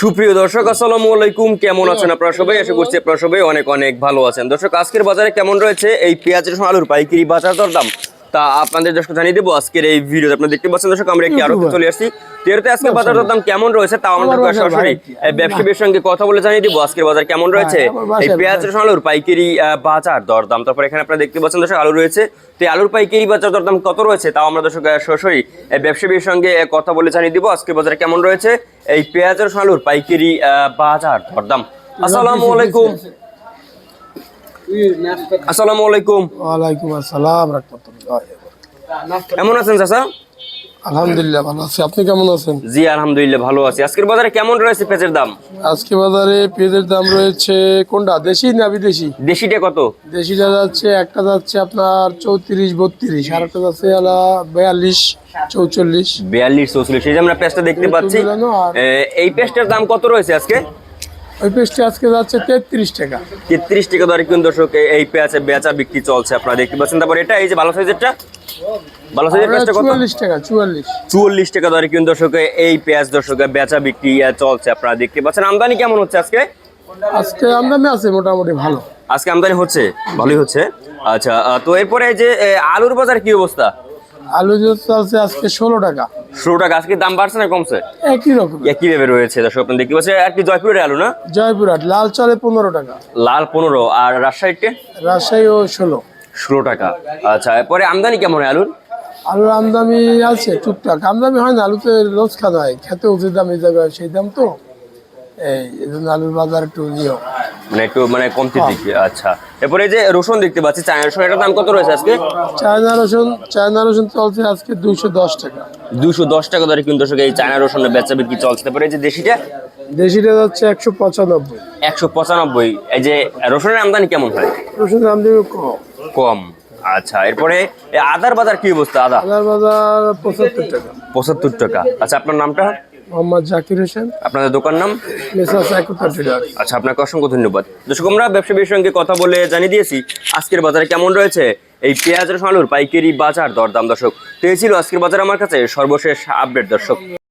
সুপ্রিয় দর্শক আসসালামু আলাইকুম। কেমন আছেন আপনারা সবাই? আশা করছি আপনারা সবাই অনেক অনেক ভালো আছেন। দর্শক আজকের বাজারে কেমন রয়েছে? এই পেঁয়াজ রসুন আলুর পাইকারি বাজার দর দাম তা আপনাদের দর্শক জানিয়ে দেবো আজকের এই ভিডিও আপনারা দেখতে পাচ্ছেন দর্শক আমরা একটি আরও চলে আসছি। তেরোতে আজকে বাজার দর দাম কেমন রয়েছে তা আমাদের সরাসরি ব্যবসায়ীর সঙ্গে কথা বলে জানিয়ে দিব আজকের বাজার কেমন রয়েছে। এই পেঁয়াজ রসুন আলুর পাইকারি বাজার দর দাম। তারপর এখানে আপনারা দেখতে পাচ্ছেন দর্শক আলু রয়েছে। তো এই আলুর পাইকারি বাজার দর দাম কত রয়েছে তাও আমরা দর্শক সরাসরি ব্যবসায়ীর সঙ্গে কথা বলে জানিয়ে দিব আজকের বাজারে কেমন রয়েছে। এই পেঁয়াজ রসুন আলুর পাইকারি বাজার দর দাম। আসসালামু আলাইকুম। আসসালামু আলাইকুম। ওয়ালাইকুম আসসালাম রাহমাতুল্লাহ। কেমন আছেন চাচা? আলহামদুলিল্লাহ ভালো আছি। আপনি কেমন আছেন? জি আলহামদুলিল্লাহ ভালো আছি। আজকের বাজারে কেমন রয়েছে পেঁয়াজের দাম? আজকে বাজারে পেঁয়াজের দাম রয়েছে কোনটা? দেশি না বিদেশি? দেশিটা কত? দেশিটা যাচ্ছে একটা যাচ্ছে আপনার চৌত্রিশ বত্রিশ আর একটা যাচ্ছে বিয়াল্লিশ চৌচল্লিশ। বিয়াল্লিশ চৌচল্লিশ। এই যে আমরা পেঁয়াজটা দেখতে পাচ্ছি এই পেঁয়াজটার দাম কত রয়েছে আজকে? ওই পেঁয়াজটা আজকে যাচ্ছে তেত্রিশ টাকা। তেত্রিশ টাকা দরে কিন্তু দর্শক এই- বেচা বিক্রি চলছে আপনারা দেখতে পাচ্ছেন। তারপর এটা এই যে ভালো সাইজেরটা ভালো সাইজের পেঁয়াজটা কত? টাকা চুয়াল্লিশ। চুয়াল্লিশ টাকা দরে কিন্তু দর্শক এই পেঁয়াজ দর্শক বেচা বিক্রি চলছে আপনারা দেখতে পাচ্ছেন। আমদানি কেমন হচ্ছে আজকে? আজকে আমদানি আছে মোটামুটি ভালো। আজকে আমদানি হচ্ছে? ভালোই হচ্ছে। আচ্ছা তো এরপরে এই যে আলুর বাজার কি অবস্থা? আলু চলছে আজকে ষোলো টাকা। ষোলো টাকা আজকে দাম বাড়ছে না কমছে? একই রকম। একই ভাবে রয়েছে দর্শক আপনি দেখতে পাচ্ছেন আর কি জয়পুরের আলু না? জয়পুরহাট লাল চলে পনেরো টাকা। লাল পনেরো আর রাজশাহীতে রাজশাহী ও ষোলো। ষোলো টাকা। আচ্ছা এরপরে আমদানি কেমন হয় আলুর? আলুর আমদামি আছে টুকটাক। আমদামি হয় না আলুতে লোস খাওয়া হয়। খেতে উচিত দাম এই জায়গায় সেই দাম তো। এই এই জন্য আলুর বাজার একটু ইয়ে। মানে একটু মানে কমতি দিকে আচ্ছা। এরপরে এই যে রসুন দেখতে পাচ্ছি চায়না রসুন এটার দাম কত রয়েছে আজকে? চায়না রসুন চায়না রসুন চলছে আজকে দুইশো দশ টাকা। দুশো দশ টাকা ধরে কিন্তু এই চায়না রসুনের বেচা বিক্রি চলছে তারপরে যে দেশিটা? দেশিটা যাচ্ছে একশো পঁচানব্বই। একশো পঁচানব্বই। এই যে রসুনের আমদানি কেমন হয়? রসুন আমদামি কম। কম। আচ্ছা এরপরে আদার বাজার কি অবস্থা আদা? আদার বাজার পঁচাত্তর টাকা। পঁচাত্তর টাকা। আচ্ছা আপনার নামটা? মোহাম্মদ জাকির হোসেন। আপনাদের দোকান নাম? আচ্ছা আপনাকে অসংখ্য ধন্যবাদ। দর্শক আমরা ব্যবসায়ীর সঙ্গে কথা বলে জানিয়ে দিয়েছি আজকের বাজারে কেমন রয়েছে? এই পেঁয়াজ রসুন আলুর পাইকারি বাজার দরদাম দর্শক। তো এই ছিল আজকের বাজার আমার কাছে। সর্বশেষ আপডেট দর্শক।